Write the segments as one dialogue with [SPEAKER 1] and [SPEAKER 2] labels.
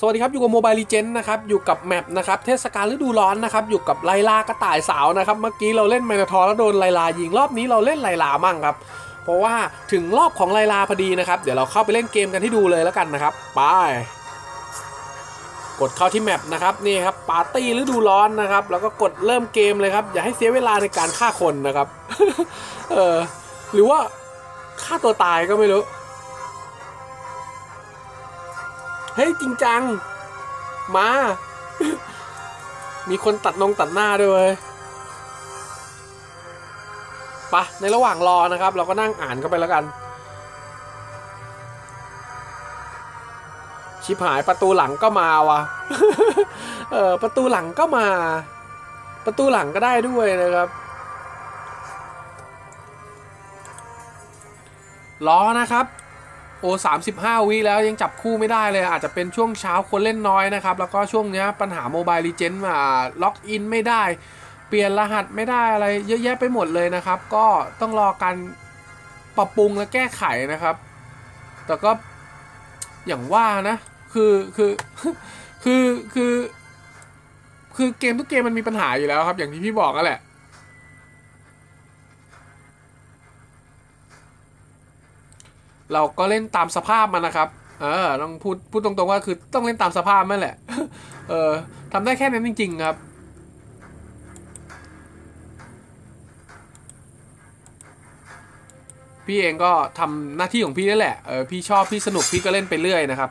[SPEAKER 1] สวัสดีครับ อยู่กับโมบายลีเจนนะครับ อยู่กับแมปนะครับ เทศกาลฤดูร้อนนะครับ อยู่กับไลลากระต่ายสาวนะครับ เมื่อกี้เราเล่นไมนาทอร์แล้วโดนไลลายิงรอบนี้เราเล่นไลลามั่งครับ เพราะว่าถึงรอบของไลลาพอดีนะครับ เดี๋ยวเราเข้าไปเล่นเกมกันที่ดูเลยแล้วกันนะครับไปกดเข้าที่แมปนะครับนี่ครับปาร์ตี้ฤดูร้อนนะครับ แล้วก็กดเริ่มเกมเลยครับอย่าให้เสียเวลาในการฆ่าคนนะครับเออหรือว่าฆ่าตัวตายก็ไม่รู้ เฮ้ยจริงจัง มา มีคนตัดนงตัดหน้าด้วยเวยปะในระหว่างรอนะครับ เราก็นั่งอ่านเข้าไปแล้วกัน ชิบหายประตูหลังก็มาวะเออประตูหลังก็มา ประตูหลังก็ได้ด้วยนะครับรอนะครับ โอ้35วิแล้วยังจับคู่ไม่ได้เลย อาจจะเป็นช่วงเช้าคนเล่นน้อยนะครับ แล้วก็ช่วงนี้ปัญหาโมบายลีเจนมาล็อกอินไม่ได้ เปลี่ยนรหัสไม่ได้อะไรเยอะแยะไปหมดเลยนะครับ ก็ต้องรอการปรับปรุงและแก้ไขนะครับ แต่ก็อย่างว่านะ คือคือคือคือคือเกมทุกเกมมันมีปัญหาอยู่แล้วครับ อย่างที่พี่บอกนั่นแหละ เราก็เล่นตามสภาพมันนะครับ เออต้องพูดพูดตรงๆว่าคือต้องเล่นตามสภาพนั่นแหละ เออทำได้แค่นั้นจริง ๆ ครับ พี่เองก็ทำหน้าที่ของพี่นั่นแหละ เออพี่ชอบพี่สนุกพี่ก็เล่นไปเรื่อยนะครับ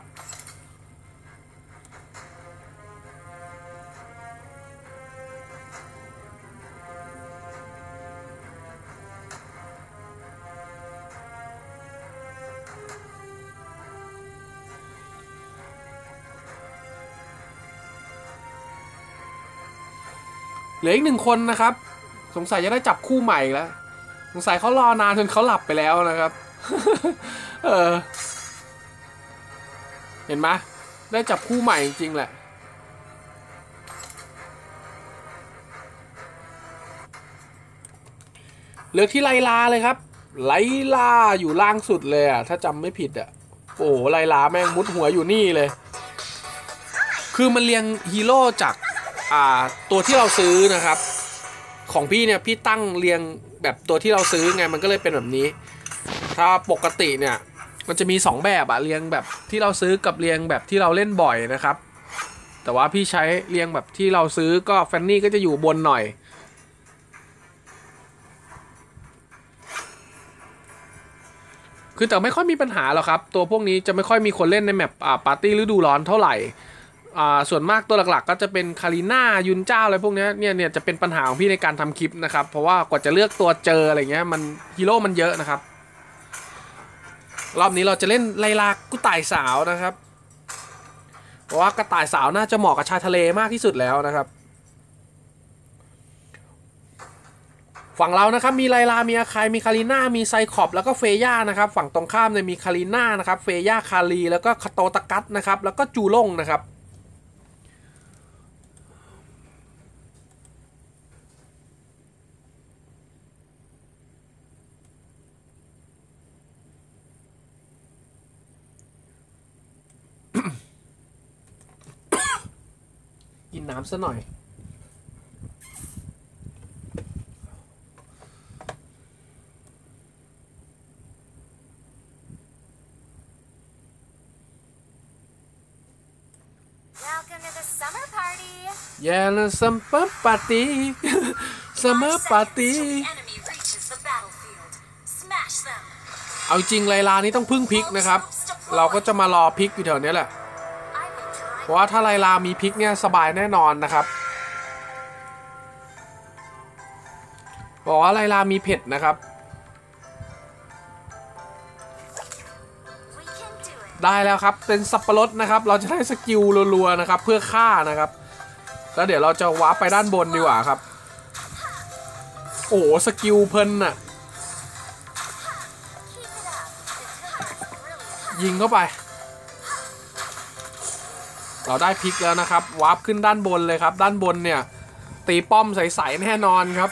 [SPEAKER 1] ลืออีกหนึ่งคนนะครับ สงสัยจะได้จับคู่ใหม่แล้ว สงสัยเขารอนานจนเขาหลับไปแล้วนะครับ เออ เห็นไหมได้จับคู่ใหม่จริงๆแหละเหลือที่ไลลาเลยครับ ไลลาอยู่ล่างสุดเลยอะ ถ้าจำไม่ผิดอะ โอ้ไลลาแม่งมุดหัวอยู่นี่เลย คือมันเรียงฮีโร่จาก ตัวที่เราซื้อนะครับ ของพี่เนี่ยพี่ตั้งเรียงแบบตัวที่เราซื้อไงมันก็เลยเป็นแบบนี้ ถ้าปกติเนี่ยมันจะมี 2 แบบอะเรียงแบบที่เราซื้อกับเรียงแบบที่เราเล่นบ่อยนะครับ แต่ว่าพี่ใช้เรียงแบบที่เราซื้อก็แฟนนี่ก็จะอยู่บนหน่อย คือแต่ไม่ค่อยมีปัญหาหรอกครับ ตัวพวกนี้จะไม่ค่อยมีคนเล่นในแมปปาร์ตี้ฤดูร้อนเท่าไหร่ ส่วนมากตัวหลักๆ ก็จะเป็นคาริน่ายุนเจ้าอะไรพวกนี้เนี่ยเนี่ยจะเป็นปัญหาของพี่ในการทำคลิปนะครับ เพราะว่ากว่าจะเลือกตัวเจออะไรเงี้ยมันฮีโร่มันเยอะนะครับ รอบนี้เราจะเล่นไลลากุต่ายสาวนะครับ เพราะว่ากระต่ายสาวน่าจะเหมาะกับชายทะเลมากที่สุดแล้วนะครับ ฝั่งเรานะครับมีไลลา มีอาคาย มีคาริน่า มีไซคอบแล้วก็เฟย่านะครับ ฝั่งตรงข้ามเนี่ยมีคาริน่านะครับ เฟย่าคารีแล้วก็คาโตตะกัสนะครับ แล้วก็จูล่งนะครับ กินน้ำซะหน่อย
[SPEAKER 2] Welcome to the summer party.
[SPEAKER 1] แย่ละซัมเปอร์ปาร์ตี้ซัมเมอร์ปาร์ตี้
[SPEAKER 2] Enemy reaches the battlefield. Smash them.
[SPEAKER 1] เอาจริงไลลานี่ต้องพึ่งพริกนะครับ เราก็จะมารอพริกอยู่แถวเนี้ยแหละ
[SPEAKER 2] I will
[SPEAKER 1] เพราะว่าถ้าไลลามีพริกเนี่ยสบายแน่นอนนะครับบอกว่าไลลามีเผ็ดนะครับ ได้แล้วครับเป็นสับปะรดนะครับ เราจะได้สกิลรัวๆนะครับเพื่อฆ่านะครับ แล้วเดี๋ยวเราจะวาร์ปไปด้านบนดีกว่าครับ โอ้สกิลเพลินอะยิงเข้าไป เราได้พลิกแล้วนะครับวาร์ปขึ้นด้านบนเลยครับ ด้านบนเนี่ย ตีป้อมใสๆแน่นอนครับ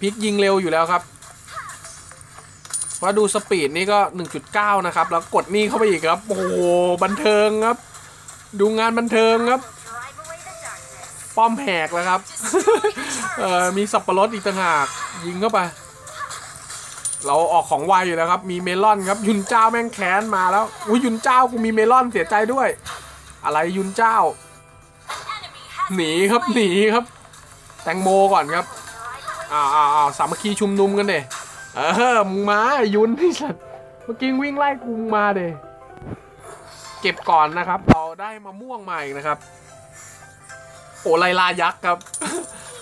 [SPEAKER 1] พลิกยิงเร็วอยู่แล้วครับว่าดูสปีดนี่ก็ 1.9 นะครับ แล้วกดนี่เข้าไปอีกครับ โอ้โห บันเทิงครับ ดูงานบันเทิงครับ ป้อมแหกแล้วครับ เออมีสับปะรดอีกต่างหาก ยิงเข้าไป เราออกของไวอยู่แล้วครับ มีเมลอนครับ ยุนเจ้าแม่งแค้นมาแล้วอุ้ยยุนเจ้ากูมีเมลอนเสียใจด้วย อะไรยุนเจ้า หนีครับหนีครับ แตงโมก่อนครับอ้าวอ้าวอ้าวสามัคคีชุมนุมกันเดเออมึงมายุนที่สัตว์เมื่อกี้วิ่งไล่กูมึงมาเดเก็บก่อนนะครับ เราได้มะม่วงมาอีกนะครับโอ้ไลลายักษ์ครับ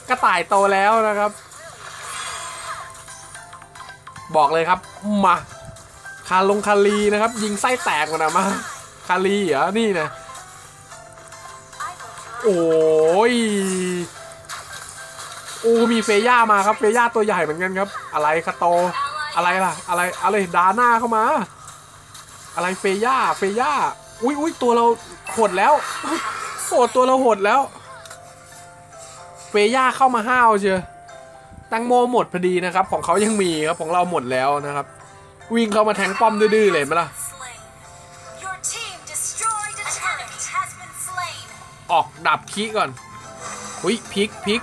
[SPEAKER 1] กระต่ายโตแล้วนะครับ บอกเลยครับ มาคาลงคาลีนะครับ ยิงไส้แตกมานะมาคาลีเหรอนี่นะโอ้ยโอ้มีเฟย่ามาครับเฟย่าตัวใหญ่เหมือนกันครับ อะไรคาโต อะไรล่ะ อะไรอะไรดาหน้าเข้ามา อะไรเฟย่าเฟย่าอุ้ยอุ้ยตัวเราหดแล้วโอ้ตัวเราหดแล้ว เฟย่าเข้ามาห้าวเชียว แตังโมหมดพอดีนะครับ ของเขายังมีครับของเราหมดแล้วนะครับ วิ่งเข้ามาแทงป้อมดื้อๆเลยไหมล่ะ
[SPEAKER 2] slain. Your team destroyed a turret. Has been slain.
[SPEAKER 1] ออกดับคีก่อนอุ้ยพลิกพลิก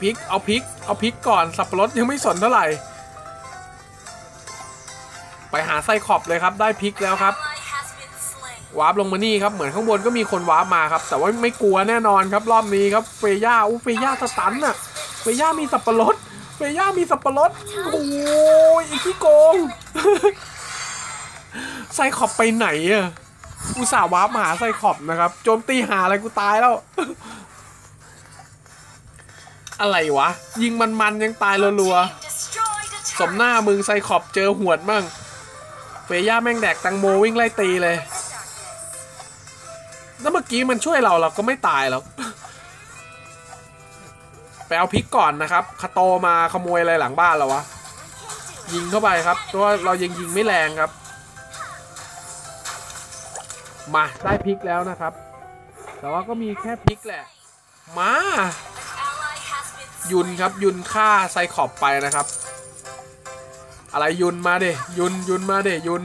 [SPEAKER 1] พลิกเอาพลิกเอาพลิกก่อนสับปะรดยังไม่สนเท่าไหร่ ไปหาไส้ขอบเลยครับได้พลิกแล้วครับ
[SPEAKER 2] Ally has been slain.
[SPEAKER 1] วาร์ปลงมานี่ครับเหมือนข้างบนก็มีคนวาร์ปมาครับ แต่ว่าไม่กลัวแน่นอนครับรอบนี้ครับเฟย่าอู้เฟย่าสตันน่ะ เฟย่ามีสับปะรดเฟย่ามีสับปะรดโอ้ยไอ้ขี้โกงไซขอบไปไหนอะอุตส่าห์วาร์ปมาหาไซขอบนะครับ โจมตีหาอะไรกูตายแล้ว อะไรวะ ยิงมันๆยังตายรัว
[SPEAKER 2] Team destroyed a
[SPEAKER 1] ๆสม
[SPEAKER 2] turret.
[SPEAKER 1] หน้ามึงไซขอบเจอหวดมั่งเฟย่าแม่งแดกแตังโมวิ่งไล่ตีเลย แล้วเมื่อกี้มันช่วยเราเราก็ไม่ตายหรอกไป เอาพริกก่อนนะครับคาโตมาขโมยอะไรหลังบ้านเราวะ ยิงเข้าไปครับตัวเรายังยิงไม่แรงครับ มาได้พริกแล้วนะครับ แต่ว่าก็มีแค่พริกแหละ มา ยุนครับยุนฆ่าไซขอบไปนะครับ อะไรยุนมาเดยุนยุนมาเดยุน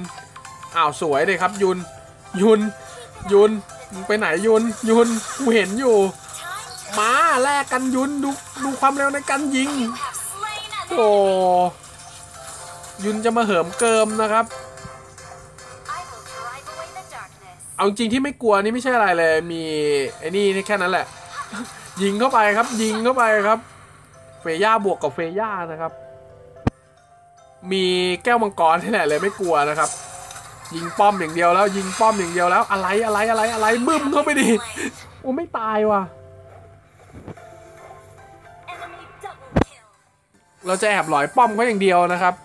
[SPEAKER 1] อ้าวสวยเดครับ ยุนยุนยุนมึงไปไหนยุนยุนกูเห็นอยู่ มาแลกกันยุนดูดูความเร็วในการยิง โอ้ยุนจะมาเหิมเกิมนะครับ เอาจริงที่ไม่กลัวนี่ไม่ใช่อะไรเลยมีไอ้นี่นี่แค่นั้นแหละ ยิงเข้าไปครับ ยิงเข้าไปครับ เฟย่าบวกกับเฟย่านะครับ มีแก้วมังกรที่แหละเลยไม่กลัวนะครับยิงป้อมอย่างเดียวแล้วยิงป้อมอย่างเดียวแล้วอะไรอะไรอะไรอะไรบึ้มเข้าไปดิโอ้ไม่ตายว่ะ เราจะแอบหลอยป้อมเขาอย่างเดียวนะครับ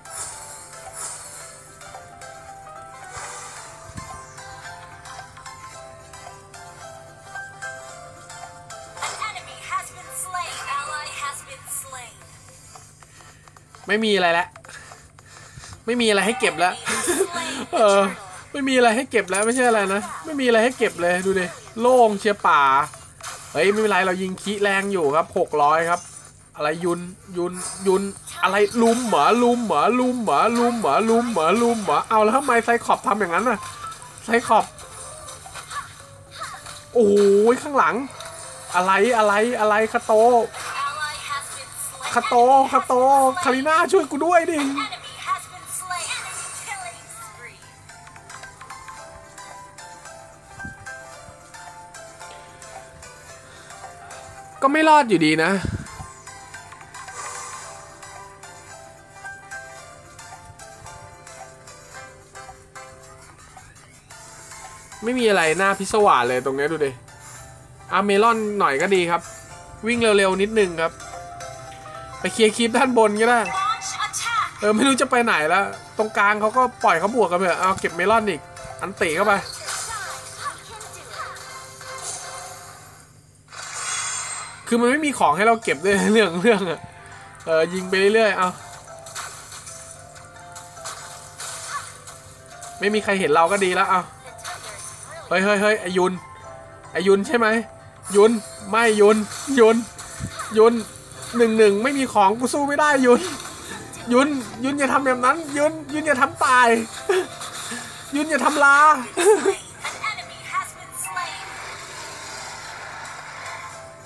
[SPEAKER 1] ไม่มีอะไรแล้วไม่มีอะไรให้เก็บแล้ว เออ ไม่มีอะไรให้เก็บแล้วไม่ใช่อะไรนะ ไม่มีอะไรให้เก็บเลยดูดิ โล่งเชียป่า เฮ้ยไม่เป็นไรเรายิงคีแรงอยู่ครับหกร้อยครับ อะไรยุนยุนยุนอะไรลุมเหมอลุมเหมอลุมเหมอลุมเหมอลุมเหมอลุมเหมอเอาแล้วทำไมไซขอบทำอย่างนั้นน่ะไซขอบโอ้ยข้างหลัง อะไรอะไรอะไรคาโตคาโตคาโตคาริน่าช่วยกูด้วยดิก็ไม่รอดอยู่ดีนะ ไม่มีอะไรหน่าพิศวาสเลยตรงนี้ดูดิอาเมลอนหน่อยก็ดีครับ วิ่งเร็วๆนิดนึงครับ ไปเคลียร์คลิปด้านบนก็ได้ เออไม่รู้จะไปไหนแล้ว ตรงกลางเขาก็ปล่อยเขาบวกกันไปเถอะเอาเก็บเมลอนอีก อันติเข้าไปคือมันไม่มีของให้เราเก็บด้วยเรื่องเรื่องอะเออยิงไปเรื่อยๆเอาไม่มีใครเห็นเราก็ดีแล้วเอา ฮ้ยเฮ้ยเฮ้ยไอยุนไอยุนใช่ไหมยุนไม่ยุนยุนยุนหนึ่งหนึ่งไม่มีของกูสู้ไม่ได้ยุนยุนยุนอย่าทำแบบนั้น ยุนยุนอย่าทำตาย ยุนอย่าทำลา
[SPEAKER 2] An enemy has been slain.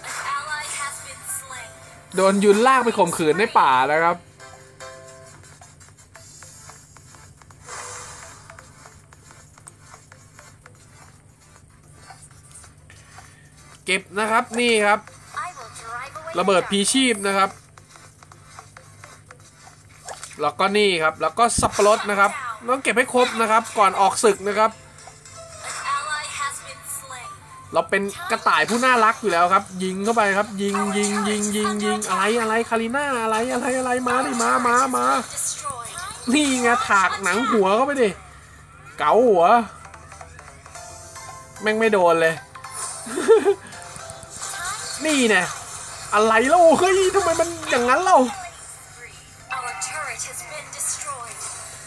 [SPEAKER 2] An ally has been slain.
[SPEAKER 1] โดนยุนลากไปข่มขืนในป่านะครับ เก็บนะครับนี่ครับ
[SPEAKER 2] I will drive away
[SPEAKER 1] ระเบิด
[SPEAKER 2] the
[SPEAKER 1] พีชีพนะครับ แล้วก็นี่ครับแล้วก็สับปะรดนะครับต้องเก็บให้ครบนะครับ ก่อนออกศึกนะครับ
[SPEAKER 2] An ally has been slain.
[SPEAKER 1] เราเป็นกระต่ายผู้น่ารักอยู่แล้วครับ ยิงเข้าไปครับ ยิงยิงยิงยิงยิงอะไรอะไรคาริน่าอะไรอะไรอะไรมาดิมามามา
[SPEAKER 2] Destroyed.
[SPEAKER 1] นี่ไงถากหนังหัวเข้าไปดิเกาหัว แม่งไม่โดนเลย นี่แน่อะไรเล่าเฮ้ยทำไมมันอย่างนั้นเล่า
[SPEAKER 2] Our turret has been destroyed.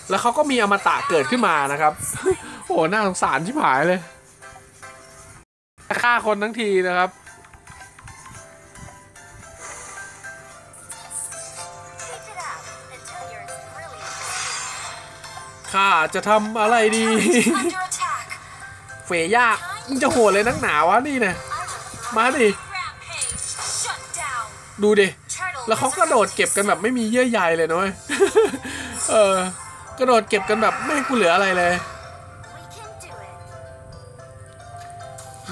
[SPEAKER 1] แล้วเขาก็มีอมตะเกิดขึ้นมานะครับ โอ้โหน่าสงสารชิบหายเลยฆ่าคนทั้งทีนะครับ
[SPEAKER 2] Keep it up until you're as brilliant as
[SPEAKER 1] ข้าจะทำอะไรดี
[SPEAKER 2] me. Under attack.
[SPEAKER 1] เฟย่ามึงจะโหดเลยนักหนาวะนี่เนี่ย
[SPEAKER 2] I will
[SPEAKER 1] มาดิ
[SPEAKER 2] rampage. Shut down.
[SPEAKER 1] ดูดิ
[SPEAKER 2] Turtle
[SPEAKER 1] แล้วเขากระโดดเก็บกันแบบไม่มีเยื่อใยเลยนะเว้ยเออกระโดดเก็บกันแบบไม่ให้กูเหลืออะไรเลย
[SPEAKER 2] We can do it.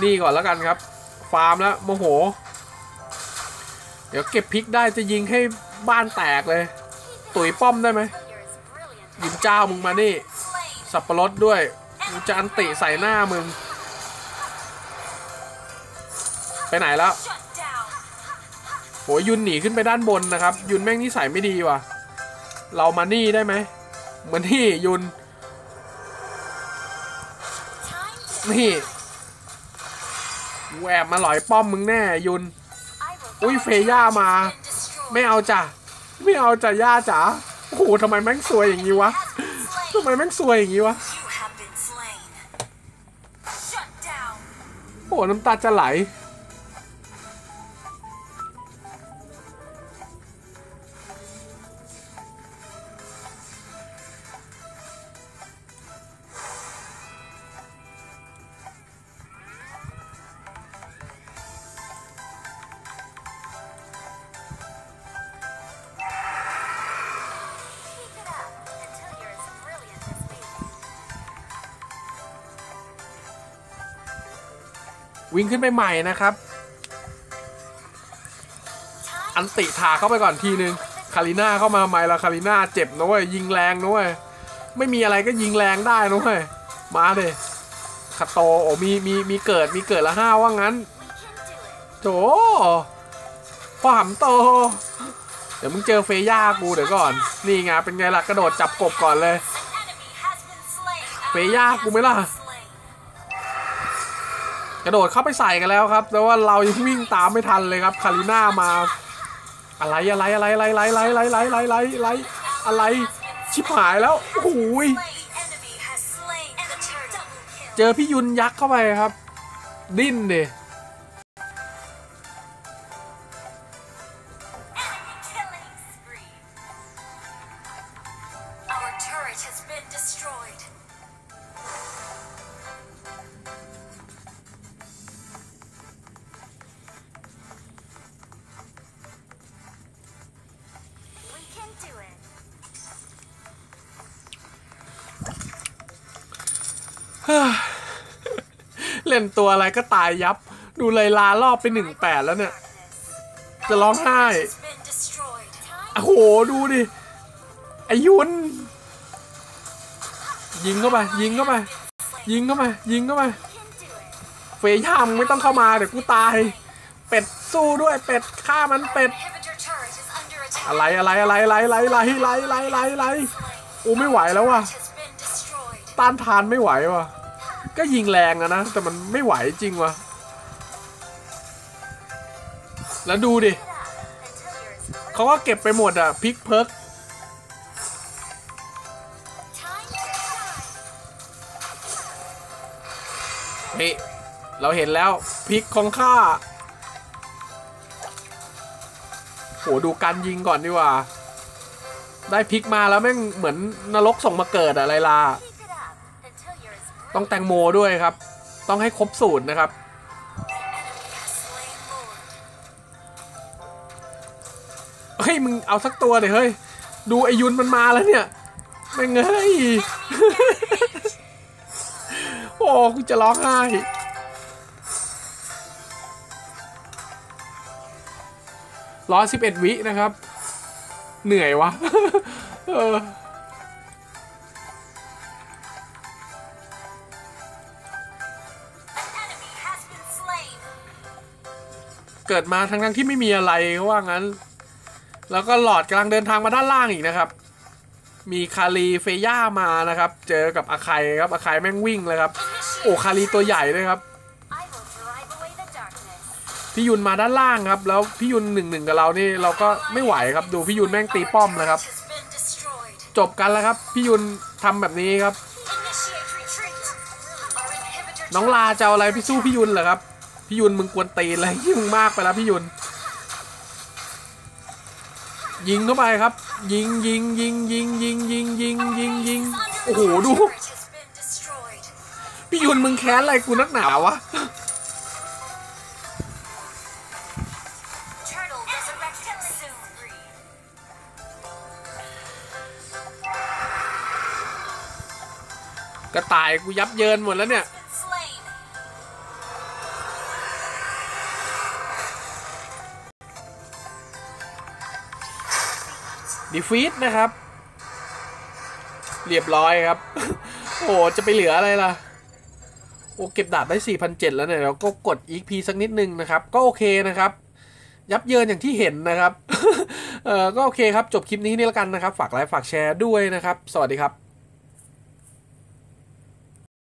[SPEAKER 1] นี่ก่อนแล้วกันครับ ฟาร์มแล้วโมโห เดี๋ยวเก็บพริกได้จะยิงให้บ้านแตกเลย ตุ๋ยป้อมได้ไหม
[SPEAKER 2] Until you're as brilliant
[SPEAKER 1] ยิงเจ้ามึงมานี่
[SPEAKER 2] slain.
[SPEAKER 1] สับปะรดด้วยกูจะอันติใส่หน้ามึง ไปไหนแล้ว
[SPEAKER 2] Shut down.
[SPEAKER 1] โหยุนหนีขึ้นไปด้านบนนะครับ ยุนแม่งนิสัยไม่ดีว่ะ เรามานี่ได้ไหมมือนที่ยุน นี่แหวบมาหลอยป้อมมึงแน่ยุน อุ้ยเฟย่ามา ไม่เอาจ้ะ ไม่เอาจ้ะย่าจ๋าโอ้โหทำไมแม่งซวยอย่างนี้วะทำไมแม่งซวยอย่างนี้วะโอ้หน้ำตาจะไหล วิ่งขึ้นไปใหม่นะครับ อันติถาเข้าไปก่อนทีนึงคาริน่าเข้ามาใหม่ละคาริน่าเจ็บนะเว้ยยิงแรงนะเว้ยไม่มีอะไรก็ยิงแรงได้นะเว้ยมาเลยคาโตโอ้มีมีมีเกิดมีเกิดละห้าว่างั้นโถพ่อหำโต เดี๋ยวมึงเจอเฟย่ากูเดี๋ยวก่อน นี่ไงเป็นไงล่ะกระโดดจับกบก่อนเลย เฟย่ากูไหม่ล่ะ กระโดดเข้าไปใส่กันแล้วครับ แต่ว่าเรายังวิ่งตามไม่ทันเลยครับ คาริน่ามา อะไรอะไรอะไรอะไรอะไรอะไรอะไรอะไรอะไรอะไรอะไร ชิบหายแล้วโอ้โหยเจอพี่ยุนยักษ์เข้าไปครับ ดิ้นดิ
[SPEAKER 2] Enemy
[SPEAKER 1] เล่นตัวอะไรก็ตายยับ ดูเลยลารอบไปหนึ่งแปดแล้วเนี่ย จะร้องไห้โอ้โห ดูดิไอยุน ยิงเข้าไปยิงเข้าไปยิงเข้าไปยิงเข้าไปเฟย่ามไม่ต้องเข้ามาเดี๋ยวกูตาย เป็ดสู้ด้วยเป็ดฆ่ามันเป็ด อะไรอะไรอะไรอะไรอะไรอะไรอะไรอะไรอะไรอะไรโอ้ไม่ไหวแล้วว่ะต้านทานไม่ไหวว่ะ ก็ยิงแรงอะนะ แต่มันไม่ไหวจริงวะแล้วดูดิเขาก็เก็บไปหมดอะพิกเพิกเฮ้ยเราเห็นแล้วพิกของข้าโหดูการยิงก่อนดีกว่า ได้พลิกมาแล้วแม่งเหมือนนรกส่งมาเกิดอะไลลา ต้องแตงโมด้วยครับ ต้องให้ครบสูตรนะครับ เฮ้ย มึงเอาสักตัวเลยเฮ้ย ดูไอยุนมันมาแล้วเนี่ยแม่งเฮ้ย โอ้กูจะร้องไห้ร้อยสิบเอ็ดวินะครับ เหนื่อยวะ เออ เกิดมาทั้งทั้งๆที่ไม่มีอะไรเขาว่างั้น แล้วก็หลอดกำลังเดินทางมาด้านล่างอีกนะครับ มีคารีเฟย่ามานะครับ เจอกับอาคายครับอาคายแม่งวิ่งเลยครับ โอ้คารีตัวใหญ่เลยครับ พี่ยุนมาด้านล่างครับ แล้วพี่ยุนหนึ่งหนึ่งกับเรานี่เราก็ไม่ไหวครับ ดูพี่ยุนแม่งตีป้อมนะครับ จบกันแล้วครับ พี่ยุนทำแบบนี้ครับ น้องลาจะเอาอะไรพี่สู้พี่ยุนเหรอครับ พี่ยุนมึงกวนตีนอะไรที่มึงมากไปแล้วพี่ยุน ยิงเข้าไปครับ ยิงยิงยิงยิงยิงยิงยิงยิงยิงโอ้โหดู พี่ยุนมึงแค้นอะไรกูนักหนาวะกระต่ายกูยับเยินหมดแล้วเนี่ย ดีฟีดนะครับ เรียบร้อยครับ โอ้จะไปเหลืออะไรล่ะ โอ้เก็บดาบได้ 4,700 แล้วเนี่ยเราก็กด EXP สักนิดนึงนะครับ ก็โอเคนะครับยับเยินอย่างที่เห็นนะครับ เออก็โอเคครับ จบคลิปนี้นี่แล้วกันนะครับ ฝากไลค์ ฝากแชร์ด้วยนะครับ สวัสดีครับ